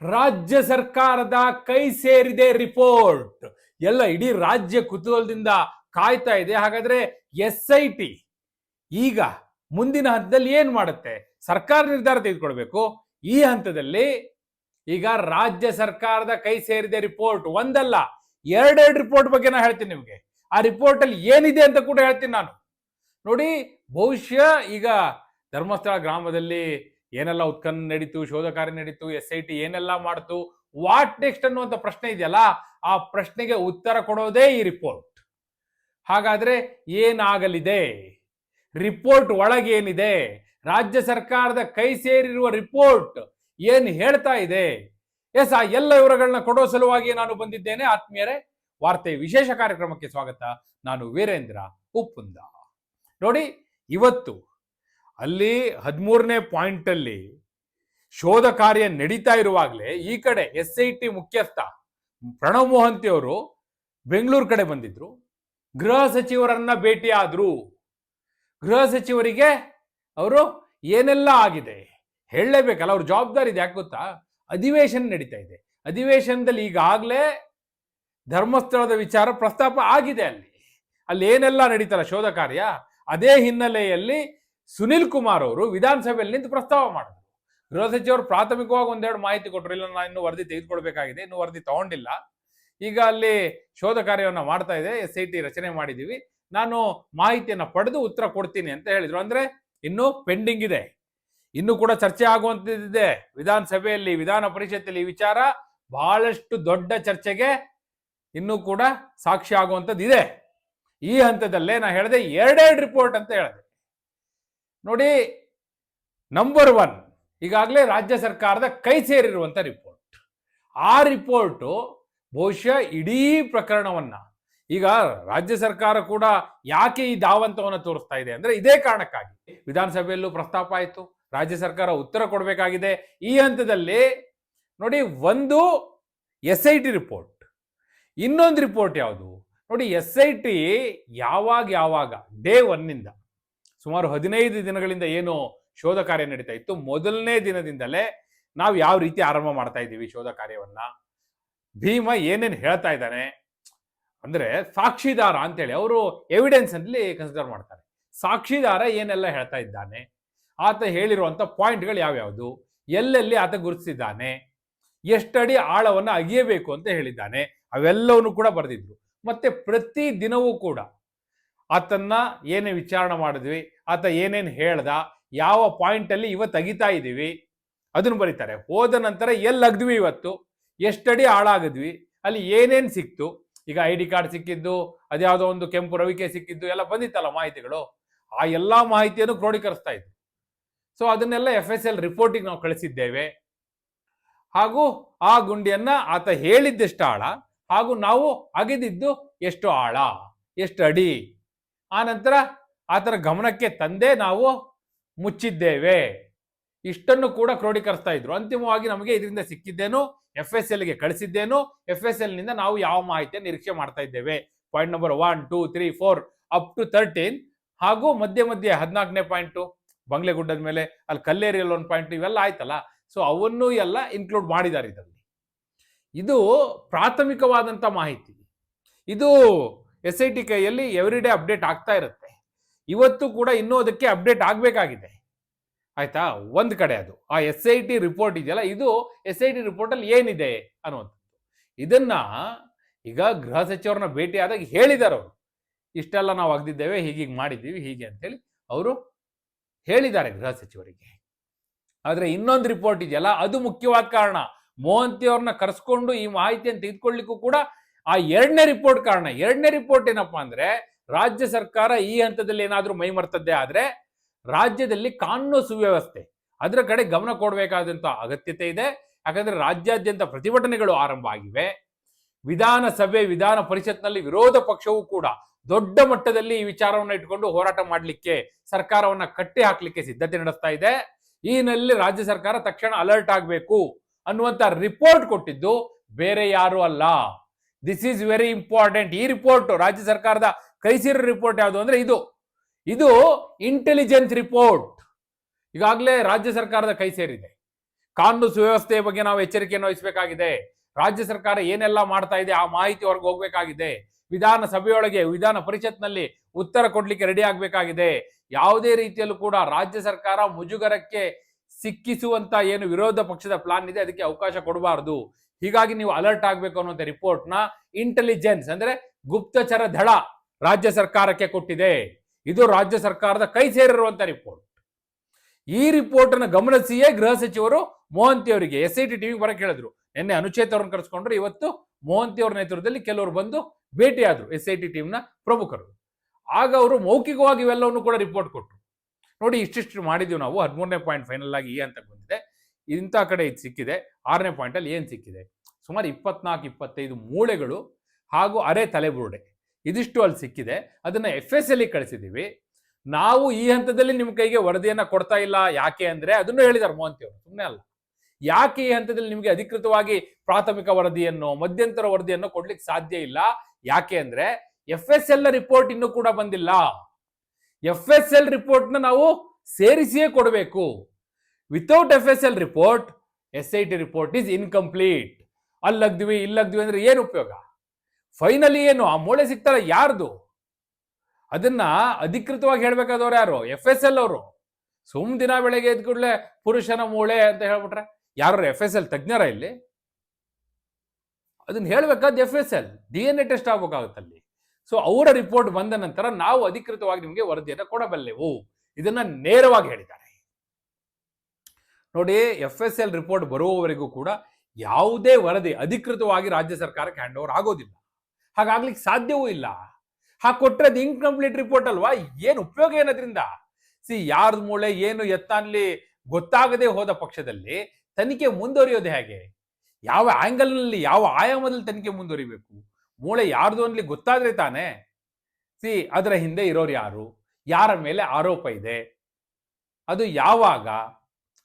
ರಾಜ್ಯ ಸರ್ಕಾರದ ಕೈ ಸೇರಿದೆ ರಿಪೋರ್ಟ್. ಎಲ್ಲ ಇಡೀ ರಾಜ್ಯ ಕುತೂಹಲದಿಂದ ಕಾಯ್ತಾ ಇದೆ. ಹಾಗಾದ್ರೆ ಎಸ್ ಐ ಟಿ ಈಗ ಮುಂದಿನ ಹಂತದಲ್ಲಿ ಏನ್ ಮಾಡುತ್ತೆ? ಸರ್ಕಾರ ನಿರ್ಧಾರ ತೆಗೆದುಕೊಳ್ಬೇಕು. ಈ ಹಂತದಲ್ಲಿ ಈಗ ರಾಜ್ಯ ಸರ್ಕಾರದ ಕೈ ಸೇರಿದೆ ರಿಪೋರ್ಟ್. ಒಂದಲ್ಲ, ಎರಡೆರಡು ರಿಪೋರ್ಟ್ ಬಗ್ಗೆ ನಾನು ಹೇಳ್ತೀನಿ ನಿಮಗೆ. ಆ ರಿಪೋರ್ಟ್ ಅಲ್ಲಿ ಏನಿದೆ ಅಂತ ಕೂಡ ಹೇಳ್ತೀನಿ ನಾನು. ನೋಡಿ, ಬಹುಶಃ ಈಗ ಧರ್ಮಸ್ಥಳ ಗ್ರಾಮದಲ್ಲಿ ಏನೆಲ್ಲ ಉತ್ಖನನ ನಡೀತು, ಶೋಧ ಕಾರ್ಯ ನಡೀತು ಎಸ್ ಐ ಟಿ ಏನೆಲ್ಲ ಮಾಡ್ತು ವಾಟ್ ನೆಕ್ಸ್ಟ್ ಅನ್ನುವಂಥ ಪ್ರಶ್ನೆ ಇದೆಯಲ್ಲ, ಆ ಪ್ರಶ್ನೆಗೆ ಉತ್ತರ ಕೊಡೋದೇ ಈ ರಿಪೋರ್ಟ್ ಹಾಗಾದ್ರೆ ಏನಾಗಲಿದೆ? ರಿಪೋರ್ಟ್ ಒಳಗೇನಿದೆ? ರಾಜ್ಯ ಸರ್ಕಾರದ ಕೈ ಸೇರಿರುವ ರಿಪೋರ್ಟ್ ಏನ್ ಹೇಳ್ತಾ ಇದೆ? ಎಸ್, ಆ ಎಲ್ಲ ವಿವರಗಳನ್ನ ಕೊಡೋ ಸಲುವಾಗಿ ನಾನು ಬಂದಿದ್ದೇನೆ. ಆತ್ಮೀಯರೇ ವಾರ್ತೆ ವಿಶೇಷ ಕಾರ್ಯಕ್ರಮಕ್ಕೆ ಸ್ವಾಗತ. ನಾನು ವೀರೇಂದ್ರ ಉಪ್ಪುಂದ. ನೋಡಿ, ಇವತ್ತು ಅಲ್ಲಿ ಹದಿಮೂರನೇ ಪಾಯಿಂಟ್ ಅಲ್ಲಿ ಶೋಧ ಕಾರ್ಯ ನಡೀತಾ ಇರುವಾಗಲೇ ಈ ಕಡೆ ಎಸ್ ಐ ಟಿ ಮುಖ್ಯಸ್ಥ ಪ್ರಣವ್ ಮೋಹಂತಿ ಅವರು ಬೆಂಗಳೂರು ಕಡೆ ಬಂದಿದ್ರು. ಗೃಹ ಸಚಿವರನ್ನ ಭೇಟಿಯಾದ್ರು. ಗೃಹ ಸಚಿವರಿಗೆ ಅವರು ಏನೆಲ್ಲ ಆಗಿದೆ? ಹೇಳಲೇಬೇಕಲ್ಲ, ಅವ್ರ ಜವಾಬ್ದಾರಿ ಇದೆ, ಯಾಕೆ ಗೊತ್ತಾ? ಅಧಿವೇಶನ ನಡೀತಾ ಇದೆ. ಅಧಿವೇಶನದಲ್ಲಿ ಈಗಾಗಲೇ ಧರ್ಮಸ್ಥಳದ ವಿಚಾರ ಪ್ರಸ್ತಾಪ ಆಗಿದೆ ಅಲ್ಲಿ. ಅಲ್ಲಿ ಏನೆಲ್ಲ ನಡೀತಲ್ಲ ಶೋಧ ಕಾರ್ಯ? ಅದೇ ಹಿನ್ನೆಲೆಯಲ್ಲಿ ಸುನಿಲ್ ಕುಮಾರ್ ಅವರು ವಿಧಾನಸಭೆಯಲ್ಲಿ ನಿಂತು ಪ್ರಸ್ತಾವ ಮಾಡಿದ್ರು. ಗೃಹ ಸಚಿವರು ಪ್ರಾಥಮಿಕವಾಗಿ ಒಂದೆರಡು ಮಾಹಿತಿ ಕೊಟ್ಟರು. ಇಲ್ಲ ನಾನು ಇನ್ನು ವರದಿ ತೆಗೆದುಕೊಳ್ಬೇಕಾಗಿದೆ. ಇನ್ನು ವರದಿ ತಗೊಂಡಿಲ್ಲ. ಈಗ ಅಲ್ಲಿ ಶೋಧ ಕಾರ್ಯವನ್ನು ಮಾಡ್ತಾ ಇದೆ. ಎಸ್ ಐ ಟಿ ರಚನೆ ಮಾಡಿದ್ದೀವಿ. ನಾನು ಮಾಹಿತಿಯನ್ನು ಪಡೆದು ಉತ್ತರ ಕೊಡ್ತೀನಿ ಅಂತ ಹೇಳಿದ್ರು. ಅಂದ್ರೆ ಇನ್ನು ಪೆಂಡಿಂಗ್ ಇದೆ. ಇನ್ನು ಕೂಡ ಚರ್ಚೆ ಆಗುವಂಥದ್ದಿದೆ ವಿಧಾನಸಭೆಯಲ್ಲಿ, ವಿಧಾನ ಪರಿಷತ್ತಲ್ಲಿ ಈ ವಿಚಾರ ಬಹಳಷ್ಟು ದೊಡ್ಡ ಚರ್ಚೆಗೆ ಇನ್ನೂ ಕೂಡ ಸಾಕ್ಷಿ ಆಗುವಂಥದ್ದು ಇದೆ ಈ ಹಂತದಲ್ಲೇ ನಾ ಹೇಳಿದೆ, ಎರಡೆರಡು ರಿಪೋರ್ಟ್ ಅಂತ ಹೇಳಿದೆ. ನೋಡಿ ನಂಬರ್ ಒನ್ ಈಗಾಗಲೇ ರಾಜ್ಯ ಸರ್ಕಾರದ ಕೈ ಸೇರಿರುವಂತ ರಿಪೋರ್ಟ್ ಆ ರಿಪೋರ್ಟು ಬಹುಶಃ ಇಡೀ ಪ್ರಕರಣವನ್ನ, ಈಗ ರಾಜ್ಯ ಸರ್ಕಾರ ಕೂಡ ಯಾಕೆ ಈ ಧಾವಂತವನ್ನು ತೋರಿಸ್ತಾ ಇದೆ ಅಂದ್ರೆ ಇದೇ ಕಾರಣಕ್ಕಾಗಿ. ವಿಧಾನಸಭೆಯಲ್ಲೂ ಪ್ರಸ್ತಾಪ ಆಯಿತು, ರಾಜ್ಯ ಸರ್ಕಾರ ಉತ್ತರ ಕೊಡಬೇಕಾಗಿದೆ. ಈ ಹಂತದಲ್ಲಿ ನೋಡಿ, ಒಂದು ಎಸ್ ಐ ಟಿ ರಿಪೋರ್ಟ್ ಇನ್ನೊಂದು ರಿಪೋರ್ಟ್ ಯಾವುದು? ನೋಡಿ ಎಸ್ ಐ ಟಿ ಯಾವಾಗ ಯಾವಾಗ ಡೇ ಒನ್ನಿಂದ ಸುಮಾರು ಹದಿನೈದು ದಿನಗಳಿಂದ ಏನು ಶೋಧ ಕಾರ್ಯ ನಡೀತಾ ಇತ್ತು. ಮೊದಲನೇ ದಿನದಿಂದಲೇ ನಾವು ಯಾವ ರೀತಿ ಆರಂಭ ಮಾಡ್ತಾ ಇದ್ದೀವಿ ಶೋಧ ಕಾರ್ಯವನ್ನ? ಭೀಮ ಏನೇನು ಹೇಳ್ತಾ ಇದ್ದಾನೆ? ಅಂದ್ರೆ ಸಾಕ್ಷಿದಾರ ಅಂತೇಳಿ ಅವರು ಎವಿಡೆನ್ಸ್ ಅಲ್ಲಿ ಕನ್ಸಿಡರ್ ಮಾಡ್ತಾರೆ. ಸಾಕ್ಷಿದಾರ ಏನೆಲ್ಲ ಹೇಳ್ತಾ ಇದ್ದಾನೆ? ಆತ ಹೇಳಿರುವಂತ ಪಾಯಿಂಟ್ಗಳು ಯಾವ್ಯಾವುದು? ಎಲ್ಲೆಲ್ಲಿ ಆತ ಗುರುತಿಸಿದ್ದಾನೆ? ಎಷ್ಟಡಿ ಆಳವನ್ನು ಅಗಿಯಬೇಕು ಅಂತ ಹೇಳಿದ್ದಾನೆ. ಅವೆಲ್ಲವನ್ನು ಕೂಡ ಬರೆದಿದ್ರು. ಮತ್ತೆ ಪ್ರತಿ ದಿನವೂ ಕೂಡ ಆತನ್ನ ಏನೇ ವಿಚಾರಣೆ ಮಾಡಿದ್ವಿ, ಆತ ಏನೇನು ಹೇಳ್ದ, ಯಾವ ಪಾಯಿಂಟ್ ಅಲ್ಲಿ ಇವತ್ತು ಅಗಿತಾ ಇದ್ದೀವಿ ಅದನ್ನು ಬರೀತಾರೆ. ಹೋದ ನಂತರ ಎಲ್ಲಿ ಅಗ್ದ್ವಿ ಇವತ್ತು? ಎಷ್ಟಡಿ ಹಾಳಾಗಿದ್ವಿ? ಅಲ್ಲಿ ಏನೇನು ಸಿಕ್ತು? ಈಗ ಐ ಡಿ ಕಾರ್ಡ್ ಸಿಕ್ಕಿದ್ದು, ಅದ್ಯಾವುದೋ ಒಂದು ಕೆಂಪು ರವಿಕೆ ಸಿಕ್ಕಿದ್ದು, ಎಲ್ಲ ಬಂದಿತ್ತಲ್ಲ ಮಾಹಿತಿಗಳು? ಆ ಎಲ್ಲಾ ಮಾಹಿತಿಯನ್ನು ಕ್ರೋಢೀಕರಿಸ್ತಾ ಇದ್ವಿ. ಸೊ ಅದನ್ನೆಲ್ಲ ಎಫ್ ಎಸ್ ಎಲ್ ರಿಪೋರ್ಟಿಗೆ ನಾವು ಕಳಿಸಿದ್ದೇವೆ. ಹಾಗೂ ಆ ಗುಂಡಿಯನ್ನ ಆತ ಹೇಳಿದ್ದೆಷ್ಟು ಆಳ ಹಾಗೂ ನಾವು ಅಗೆದಿದ್ದು ಎಷ್ಟು ಆಳ ಎಷ್ಟು ಅಡಿ ಆ ನಂತರ ಆತರ ಗಮನಕ್ಕೆ ತಂದೆ ನಾವು ಮುಚ್ಚಿದ್ದೇವೆ. ಇಷ್ಟನ್ನು ಕೂಡ ಕ್ರೋಢೀಕರಿಸ್ತಾ ಇದ್ರು. ಅಂತಿಮವಾಗಿ ನಮಗೆ ಇದರಿಂದ ಸಿಕ್ಕಿದ್ದೇನು ಎಫ್ ಎಸ್ ಎಲ್ಗೆ ಕಳಿಸಿದ್ದೇನು ಎಫ್ ಎಸ್ ಎಲ್ನಿಂದ ನಾವು ಯಾವ ಮಾಹಿತಿಯನ್ನು ನಿರೀಕ್ಷೆ ಮಾಡ್ತಾ ಇದ್ದೇವೆ. Point number one two three four up to thirteen ಹಾಗೂ ಮಧ್ಯೆ ಮಧ್ಯೆ ಹದಿನಾಲ್ಕನೇ ಪಾಯಿಂಟು ಬಂಗ್ಲೆಗುಡ್ಡದ ಮೇಲೆ, ಅಲ್ಲಿ ಕಲ್ಲೇರಿಯಲ್ಲಿ ಒಂದು ಪಾಯಿಂಟ್ ಇವೆಲ್ಲ ಆಯ್ತಲ್ಲ? ಸೊ ಅವನ್ನು ಎಲ್ಲ ಇನ್ಕ್ಲೂಡ್ ಮಾಡಿದ್ದಾರೆ ಇದರಲ್ಲಿ. ಇದು ಪ್ರಾಥಮಿಕವಾದಂಥ ಮಾಹಿತಿ. ಇದು ಎಸ್ ಐ ಟಿ ಕೈಯಲ್ಲಿ ಎವ್ರಿ ಡೇ ಅಪ್ಡೇಟ್ ಆಗ್ತಾ ಇರುತ್ತೆ. ಇವತ್ತು ಕೂಡ ಇನ್ನೂ ಅದಕ್ಕೆ ಅಪ್ಡೇಟ್ ಆಗಬೇಕಾಗಿದೆ. ಆಯ್ತಾ? ಒಂದು ಕಡೆ ಅದು. ಆ ಎಸ್ ಐ ಟಿ ರಿಪೋರ್ಟ್ ಇದೆಯಲ್ಲ, ಇದು ಎಸ್ ಐ ಟಿ ರಿಪೋರ್ಟಲ್ಲಿ ಏನಿದೆ ಅನ್ನುವಂಥದ್ದು. ಇದನ್ನ ಈಗ ಗೃಹ ಸಚಿವರನ್ನ ಭೇಟಿ ಆದಾಗ ಹೇಳಿದ್ದಾರೆ ಅವರು. ಇಷ್ಟೆಲ್ಲ ನಾವು ಅಗ್ದಿದ್ದೇವೆ ಹೀಗೀಗೆ ಮಾಡಿದ್ದೀವಿ, ಹೀಗೆ ಅಂತೇಳಿ ಅವರು ಹೇಳಿದ್ದಾರೆ ಗೃಹ ಸಚಿವರಿಗೆ. ಆದರೆ ಇನ್ನೊಂದು ರಿಪೋರ್ಟ್ ಇದೆಯಲ್ಲ, ಅದು ಮುಖ್ಯವಾದ ಕಾರಣ. ಮೋಹಂತಿ ಅವ್ರನ್ನ ಕರೆಸ್ಕೊಂಡು ಈ ಮಾಹಿತಿಯನ್ನು ತೆಗೆದುಕೊಳ್ಳಿಕ್ಕೂ ಕೂಡ ಆ ಎರಡನೇ ರಿಪೋರ್ಟ್ ಕಾರಣ, ಎರಡನೇ ರಿಪೋರ್ಟ್ ಏನಪ್ಪಾ ಅಂದ್ರೆ ರಾಜ್ಯ ಸರ್ಕಾರ ಈ ಹಂತದಲ್ಲಿ ಏನಾದರೂ ಮೈಮರ್ತದ್ದೇ ಆದ್ರೆ ರಾಜ್ಯದಲ್ಲಿ ಕಾನೂನು ಸುವ್ಯವಸ್ಥೆ, ಅದರ ಕಡೆ ಗಮನ ಕೊಡಬೇಕಾದಂತ ಅಗತ್ಯತೆ ಇದೆ. ಯಾಕಂದ್ರೆ ರಾಜ್ಯಾದ್ಯಂತ ಪ್ರತಿಭಟನೆಗಳು ಆರಂಭ ಆಗಿವೆ. ವಿಧಾನಸಭೆ, ವಿಧಾನ ಪರಿಷತ್ನಲ್ಲಿ ವಿರೋಧ ಪಕ್ಷವೂ ಕೂಡ ದೊಡ್ಡ ಮಟ್ಟದಲ್ಲಿ ಈ ವಿಚಾರವನ್ನ ಇಟ್ಕೊಂಡು ಹೋರಾಟ ಮಾಡಲಿಕ್ಕೆ, ಸರ್ಕಾರವನ್ನ ಕಟ್ಟಿ ಹಾಕ್ಲಿಕ್ಕೆ ಸಿದ್ಧತೆ ನಡೆಸ್ತಾ ಇದೆ. ಈ ಹಿನ್ನೆಲೆಯಲ್ಲಿ ರಾಜ್ಯ ಸರ್ಕಾರ ತಕ್ಷಣ ಅಲರ್ಟ್ ಆಗಬೇಕು ಅನ್ನುವಂತ ರಿಪೋರ್ಟ್ ಕೊಟ್ಟಿದ್ದು ಬೇರೆ ಯಾರು ಅಲ್ಲ. ದಿಸ್ ಈಸ್ ವೆರಿ ಇಂಪಾರ್ಟೆಂಟ್ ಈ ರಿಪೋರ್ಟ್ ರಾಜ್ಯ ಸರ್ಕಾರದ ಕೈ ಸೇರಿರೋ ರಿಪೋರ್ಟ್ ಯಾವುದು ಅಂದ್ರೆ ಇದು. ಇದು ಇಂಟೆಲಿಜೆನ್ಸ್ ರಿಪೋರ್ಟ್ ಈಗಾಗಲೇ ರಾಜ್ಯ ಸರ್ಕಾರದ ಕೈ ಸೇರಿದೆ ಕಾನೂನು ಸುವ್ಯವಸ್ಥೆಯ ಬಗ್ಗೆ ನಾವು ಎಚ್ಚರಿಕೆಯನ್ನು ವಹಿಸಬೇಕಾಗಿದೆ. ರಾಜ್ಯ ಸರ್ಕಾರ ಏನೆಲ್ಲ ಮಾಡ್ತಾ ಇದೆ ಆ ಮಾಹಿತಿ ಹೊರಗೆ ಹೋಗ್ಬೇಕಾಗಿದೆ. ವಿಧಾನಸಭೆಯೊಳಗೆ, ವಿಧಾನ ಪರಿಷತ್ನಲ್ಲಿ ಉತ್ತರ ಕೊಡ್ಲಿಕ್ಕೆ ರೆಡಿ ಆಗ್ಬೇಕಾಗಿದೆ. ಯಾವುದೇ ರೀತಿಯಲ್ಲೂ ಕೂಡ ರಾಜ್ಯ ಸರ್ಕಾರ ಮುಜುಗರಕ್ಕೆ ಸಿಕ್ಕಿಸುವಂತ ಏನು ವಿರೋಧ ಪಕ್ಷದ ಪ್ಲಾನ್ ಇದೆ, ಅದಕ್ಕೆ ಅವಕಾಶ ಕೊಡಬಾರದು. ಹೀಗಾಗಿ ನೀವು ಅಲರ್ಟ್ ಆಗ್ಬೇಕು ರಿಪೋರ್ಟ್ನ ಇಂಟೆಲಿಜೆನ್ಸ್ ಅಂದ್ರೆ ಗುಪ್ತಚರ ದಳ ರಾಜ್ಯ ಸರ್ಕಾರಕ್ಕೆ ಕೊಟ್ಟಿದೆ. ಇದು ರಾಜ್ಯ ಸರ್ಕಾರದ ಕೈ ಸೇರಿರುವಂತ ರಿಪೋರ್ಟ್ ಈ ರಿಪೋರ್ಟ್ ಅನ್ನು ಗಮನಿಸಿಯೇ ಗೃಹ ಸಚಿವರು ಮೋಹಂತಿ ಅವರಿಗೆ ಎಸ್ ಐ ಟಿ ಟಿವಿಗೆ ಬರಕ್ಕೆ ಹೇಳಿದ್ರು. ನಿನ್ನೆ ಅನುಚೇತ್ ಅವ್ರನ್ನ ಕರೆಸ್ಕೊಂಡ್ರು, ಇವತ್ತು ಮೋಹಂತಿ ಅವರ ನೇತೃತ್ವದಲ್ಲಿ ಕೆಲವರು ಬಂದು ಭೇಟಿಯಾದ್ರು ಎಸ್ ಐ ಟಿ ಟೀಮ್ನ ಪ್ರಮುಖರು. ಆಗ ಅವರು ಮೌಖಿಕವಾಗಿ ಇವೆಲ್ಲವನ್ನು ಕೂಡ ರಿಪೋರ್ಟ್ ಕೊಟ್ಟರು ನೋಡಿ, ಇಷ್ಟಿಷ್ಟು ಮಾಡಿದೀವಿ ನಾವು, ಹದಿಮೂರನೇ ಪಾಯಿಂಟ್ ಫೈನಲ್ ಆಗಿ ಈ ಅಂತ ಇಂಥ ಕಡೆ ಇದು ಸಿಕ್ಕಿದೆ. ಆರನೇ ಪಾಯಿಂಟಲ್ಲಿ ಏನು ಸಿಕ್ಕಿದೆ? ಸುಮಾರು ಇಪ್ಪತ್ನಾಲ್ಕು, ಇಪ್ಪತ್ತೈದು ಮೂಳೆಗಳು ಹಾಗೂ ಅರೆ ತಲೆಬುರುಡೆ ಇದಿಷ್ಟು ಅಲ್ಲಿ ಸಿಕ್ಕಿದೆ. ಅದನ್ನು ಎಫ್ ಎಸ್ ಎಲ್ಲಿ ಕಳಿಸಿದ್ದೀವಿ ನಾವು ಈ ಹಂತದಲ್ಲಿ ನಿಮ್ಮ ಕೈಗೆ ವರದಿಯನ್ನು ಕೊಡ್ತಾ ಇಲ್ಲ. ಯಾಕೆ ಅಂದರೆ ಅದನ್ನು ಹೇಳಿದ್ದಾರೆ ಮೋಹಂತಿ ಅವರು. ಸುಮ್ಮನೆ ಅಲ್ಲ. ಯಾಕೆ ಈ ಹಂತದಲ್ಲಿ ನಿಮಗೆ ಅಧಿಕೃತವಾಗಿ ಪ್ರಾಥಮಿಕ ವರದಿಯನ್ನು, ಮಧ್ಯಂತರ ವರದಿಯನ್ನು ಕೊಡ್ಲಿಕ್ಕೆ ಸಾಧ್ಯ ಇಲ್ಲ? ಯಾಕೆ ಅಂದರೆ ಎಫ್ ಎಸ್ ಎಲ್ ರಿಪೋರ್ಟ್ ಇನ್ನೂ ಕೂಡ ಬಂದಿಲ್ಲ. ಎಫ್ ಎಸ್ ಎಲ್ ರಿಪೋರ್ಟ್ನ ನಾವು ಸೇರಿಸಿಯೇ ಕೊಡಬೇಕು. Without F S L report S I T report is incomplete ಅಲ್ಲಗ್ದ್ವಿ, ಇಲ್ಲಗ್ದ್ವಿ ಅಂದ್ರೆ ಏನು ಉಪಯೋಗ? ಫೈನಲಿ ಏನು? ಆ ಮೂಳೆ ಸಿಗ್ತಾರ ಯಾರ್ದು? ಅದನ್ನ ಅಧಿಕೃತವಾಗಿ ಹೇಳ್ಬೇಕಾದವ್ರು ಯಾರು? ಎಫ್ ಎಸ್ ಎಲ್ ಅವರು. ಸುಮ್ ದಿನ ಬೆಳಗ್ಗೆ ಎದ್ ಕೂಡಲೇ ಪುರುಷನ ಮೂಳೆ ಅಂತ ಹೇಳ್ಬಿಟ್ರೆ ಯಾರು ಎಫ್ ಎಸ್ ಎಲ್ ತಜ್ಞರ ಇಲ್ಲಿ? ಅದನ್ನ ಹೇಳ್ಬೇಕಾದ್ F S L D N A test ಆಗ್ಬೇಕಾಗುತ್ತಲ್ಲಿ. So ಅವರ ರಿಪೋರ್ಟ್ ಬಂದ ನಂತರ ನಾವು ಅಧಿಕೃತವಾಗಿ ನಿಮಗೆ ವರದಿಯನ್ನು ಕೊಡಬಲ್ಲೆವು. ಇದನ್ನ ನೇರವಾಗಿ ಹೇಳಿದ್ದಾರೆ. ನೋಡಿ ಎಫ್ ಎಸ್ ಎಲ್ ರಿಪೋರ್ಟ್ ಬರುವವರೆಗೂ ಕೂಡ ಯಾವುದೇ ವರದಿ ಅಧಿಕೃತವಾಗಿ ರಾಜ್ಯ ಸರ್ಕಾರಕ್ಕೆ ಹ್ಯಾಂಡ್ ಓವರ್ ಆಗೋದಿಲ್ಲ. ಹಾಗಾಗ್ಲಿಕ್ಕೆ ಸಾಧ್ಯವೂ ಇಲ್ಲ. ಹಾಗೆ ಕೊಟ್ಟರೆ ಅದು ಇನ್ಕಂಪ್ಲೀಟ್ ರಿಪೋರ್ಟ್ ಅಲ್ವಾ? ಏನು ಉಪಯೋಗ ಏನದ್ರಿಂದ? ಸಿ ಯಾರ್ದು ಮೂಳೆ, ಏನು ಎತ್ತಾನ್ಲಿ ಗೊತ್ತಾಗದೆ ಹೋದ ಪಕ್ಷದಲ್ಲಿ ತನಿಖೆ ಮುಂದುವರಿಯೋದು ಹೇಗೆ? ಯಾವ ಆಂಗಲ್ನಲ್ಲಿ ಯಾವ ಆಯಾಮದಲ್ಲಿ ತನಿಖೆ ಮುಂದುವರಿಬೇಕು? ಮೂಳೆ ಯಾರ್ದು ಅನ್ಲಿ ಗೊತ್ತಾದ್ರೆ ತಾನೇ? ಸಿ ಅದರ ಹಿಂದೆ ಇರೋರು ಯಾರು? ಯಾರ ಮೇಲೆ ಆರೋಪ ಇದೆ? ಅದು ಯಾವಾಗ?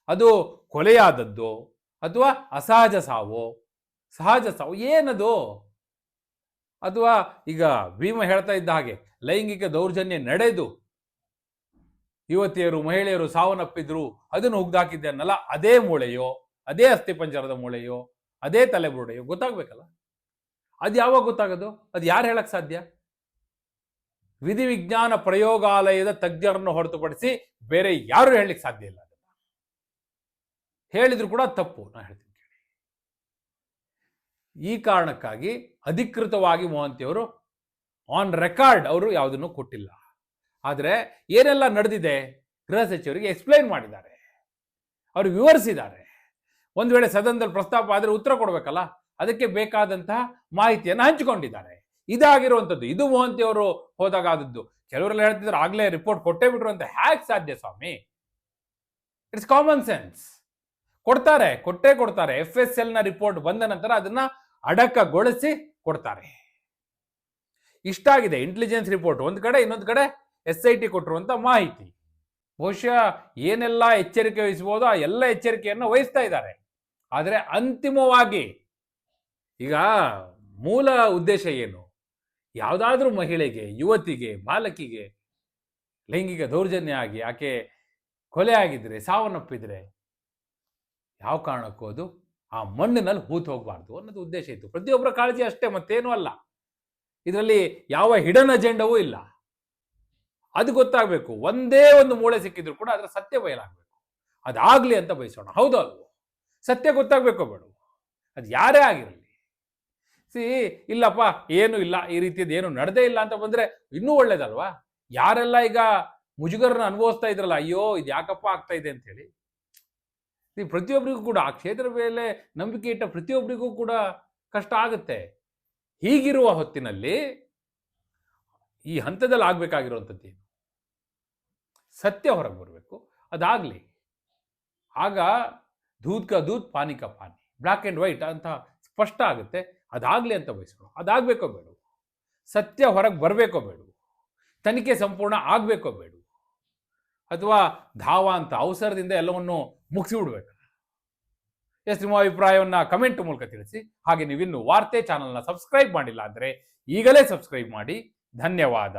ಅದು ಕೊಲೆಯಾದದ್ದು ಅಥವಾ ಅಸಹಜ ಸಾವು? ಸಹಜ ಸಾವು? ಏನದು? ಅಥವಾ ಈಗ ಭೀಮ ಹೇಳ್ತಾ ಇದ್ದ ಹಾಗೆ ಲೈಂಗಿಕ ದೌರ್ಜನ್ಯ ನಡೆದು ಯುವತಿಯರು, ಮಹಿಳೆಯರು ಸಾವನ್ನಪ್ಪಿದ್ರು, ಅದನ್ನು ಹುಗ್ದಾಕಿದ್ದೆ ಅನ್ನಲ್ಲ, ಅದೇ ಮೂಳೆಯೋ? ಅದೇ ಅಸ್ಥಿಪಂಜರದ ಮೂಳೆಯೋ? ಅದೇ ತಲೆಬುರುಡೆಯೋ ಗೊತ್ತಾಗ್ಬೇಕಲ್ಲ? ಅದು ಯಾವಾಗ ಗೊತ್ತಾಗೋದು? ಅದು ಯಾರು ಹೇಳಕ್ ಸಾಧ್ಯ? ವಿಧಿವಿಜ್ಞಾನ ಪ್ರಯೋಗಾಲಯದ ತಜ್ಞರನ್ನು ಹೊರತುಪಡಿಸಿ ಬೇರೆ ಯಾರು ಹೇಳಲಿಕ್ಕೆ ಸಾಧ್ಯ ಇಲ್ಲ? ಹೇಳಿದ್ರು ಕೂಡ ತಪ್ಪು ನಾ ಹೇಳ್ತೀನಿ ಕೇಳಿ. ಈ ಕಾರಣಕ್ಕಾಗಿ ಅಧಿಕೃತವಾಗಿ ಮೋಹಂತಿಯವರು ಆನ್ ರೆಕಾರ್ಡ್ ಅವರು ಯಾವುದನ್ನು ಕೊಟ್ಟಿಲ್ಲ. ಆದರೆ ಏನೆಲ್ಲ ನಡೆದಿದೆ ಗೃಹ ಸಚಿವರಿಗೆ ಎಕ್ಸ್ಪ್ಲೈನ್ ಮಾಡಿದ್ದಾರೆ. ಅವರು ವಿವರಿಸಿದ್ದಾರೆ. ಒಂದು ವೇಳೆ ಸದನದಲ್ಲಿ ಪ್ರಸ್ತಾಪ ಆದರೆ ಉತ್ತರ ಕೊಡಬೇಕಲ್ಲ, ಅದಕ್ಕೆ ಬೇಕಾದಂತಹ ಮಾಹಿತಿಯನ್ನು ಹಂಚಿಕೊಂಡಿದ್ದಾರೆ. ಇದಾಗಿರುವಂಥದ್ದು, ಇದು ಮೋಹಂತಿ ಅವರು ಹೋದಾಗ ಆದದ್ದು. ಕೆಲವರೆಲ್ಲ ಹೇಳ್ತಿದ್ರು ಆಗ್ಲೇ ರಿಪೋರ್ಟ್ ಕೊಟ್ಟೇ ಬಿಟ್ರು ಅಂತ. ಹ್ಯಾಕ್ ಸಾಧ್ಯ ಸ್ವಾಮಿ? ಇಟ್ಸ್ ಕಾಮನ್ ಸೆನ್ಸ್ ಕೊಡ್ತಾರೆ, ಕೊಟ್ಟೇ ಕೊಡ್ತಾರೆ. ಎಫ್ ಎಸ್ ಎಲ್ನ ರಿಪೋರ್ಟ್ ಬಂದ ನಂತರ ಅದನ್ನ ಅಡಕಗೊಳಿಸಿ ಕೊಡ್ತಾರೆ. ಇಷ್ಟಾಗಿದೆ ಇಂಟೆಲಿಜೆನ್ಸ್ ರಿಪೋರ್ಟ್ ಒಂದು ಕಡೆ, ಇನ್ನೊಂದು ಕಡೆ ಎಸ್ ಐ ಟಿ ಕೊಟ್ಟಿರುವಂತ ಮಾಹಿತಿ. ಬಹುಶಃ ಏನೆಲ್ಲ ಎಚ್ಚರಿಕೆ ವಹಿಸಬಹುದು, ಆ ಎಲ್ಲ ಎಚ್ಚರಿಕೆಯನ್ನು ವಹಿಸ್ತಾ ಇದ್ದಾರೆ. ಆದರೆ ಅಂತಿಮವಾಗಿ ಈಗ ಮೂಲ ಉದ್ದೇಶ ಏನು? ಯಾವುದಾದ್ರೂ ಮಹಿಳೆಗೆ, ಯುವತಿಗೆ, ಬಾಲಕಿಗೆ ಲೈಂಗಿಕ ದೌರ್ಜನ್ಯ ಆಗಿ, ಆಕೆ ಕೊಲೆ ಆಗಿದ್ರೆ, ಸಾವನ್ನಪ್ಪಿದ್ರೆ ಯಾವ ಕಾರಣಕ್ಕೂ ಅದು ಆ ಮಣ್ಣಿನಲ್ಲಿ ಹೂತು ಹೋಗಬಾರ್ದು ಅನ್ನೋದು ಉದ್ದೇಶ ಇತ್ತು. ಪ್ರತಿಯೊಬ್ಬರ ಕಾಳಜಿ ಅಷ್ಟೇ, ಮತ್ತೇನೂ ಅಲ್ಲ. ಇದರಲ್ಲಿ ಯಾವ ಹಿಡನ್ ಅಜೆಂಡವೂ ಇಲ್ಲ. ಅದು ಗೊತ್ತಾಗಬೇಕು. ಒಂದೇ ಒಂದು ಮೂಳೆ ಸಿಕ್ಕಿದ್ರು ಕೂಡ ಅದರ ಸತ್ಯ ಬಯಲಾಗಬೇಕು. ಅದಾಗ್ಲಿ ಅಂತ ಬಯಸೋಣ. ಹೌದು ಸತ್ಯ ಗೊತ್ತಾಗಬೇಕು ಬೇಡ ಅದು ಯಾರೇ ಆಗಿರಲಿ. ಸಿ, ಇಲ್ಲಪ್ಪ, ಏನು ಇಲ್ಲ. ಈ ರೀತಿಯದ್ದು ಏನು ನಡೆದೇ ಇಲ್ಲ ಅಂತ ಬಂದ್ರೆ ಇನ್ನೂ ಒಳ್ಳೇದಲ್ವಾ? ಯಾರೆಲ್ಲ ಈಗ ಮುಜುಗರನ ಅನುಭವಿಸ್ತಾ ಇದ್ರಲ್ಲ, ಅಯ್ಯೋ ಇದು ಯಾಕಪ್ಪ ಆಗ್ತಾ ಇದೆ ಅಂತ ಹೇಳಿ. ಈ ಪ್ರತಿಯೊಬ್ಬರಿಗೂ ಕೂಡ ಆ ಕ್ಷೇತ್ರ ಮೇಲೆ ನಂಬಿಕೆ ಇಟ್ಟ ಪ್ರತಿಯೊಬ್ಬರಿಗೂ ಕೂಡ ಕಷ್ಟ ಆಗುತ್ತೆ. ಹೀಗಿರುವ ಹೊತ್ತಿನಲ್ಲಿ ಈ ಹಂತದಲ್ಲಿ ಆಗಬೇಕಾಗಿರುವಂಥದ್ದೇನು ಸತ್ಯ ಹೊರಗೆ ಬರಬೇಕು. ಅದಾಗಲಿ, ಆಗ ದೂದ್ ಕ ದೂದ್ ಪಾನಿ ಪಾನಿ ಬ್ಲ್ಯಾಕ್ ಆ್ಯಂಡ್ ವೈಟ್ ಅಂತ ಸ್ಪಷ್ಟ ಆಗುತ್ತೆ. ಅದಾಗಲಿ ಅಂತ ಬಯಸೋಣ ಅದಾಗಬೇಕೋ ಬೇಡ ಸತ್ಯ ಹೊರಗೆ ಬರಬೇಕೋ ಬೇಡ ತನಿಖೆ ಸಂಪೂರ್ಣ ಆಗಬೇಕೋ ಬೇಡ ಅಥವಾ ಧಾವ ಅಂತ ಅವಸರದಿಂದ ಎಲ್ಲವನ್ನು ಮುಗಿಸಿಬಿಡ್ಬೇಕು. ಎಸ್ ನಿಮ್ಮ ಅಭಿಪ್ರಾಯವನ್ನು ಕಮೆಂಟ್ ಮೂಲಕ ತಿಳಿಸಿ. ಹಾಗೆ ನೀವಿನ್ನು ವಾರ್ತೆ ಚಾನಲ್ನ ಸಬ್ಸ್ಕ್ರೈಬ್ ಮಾಡಿಲ್ಲ ಅಂದರೆ ಈಗಲೇ ಸಬ್ಸ್ಕ್ರೈಬ್ ಮಾಡಿ. ಧನ್ಯವಾದ.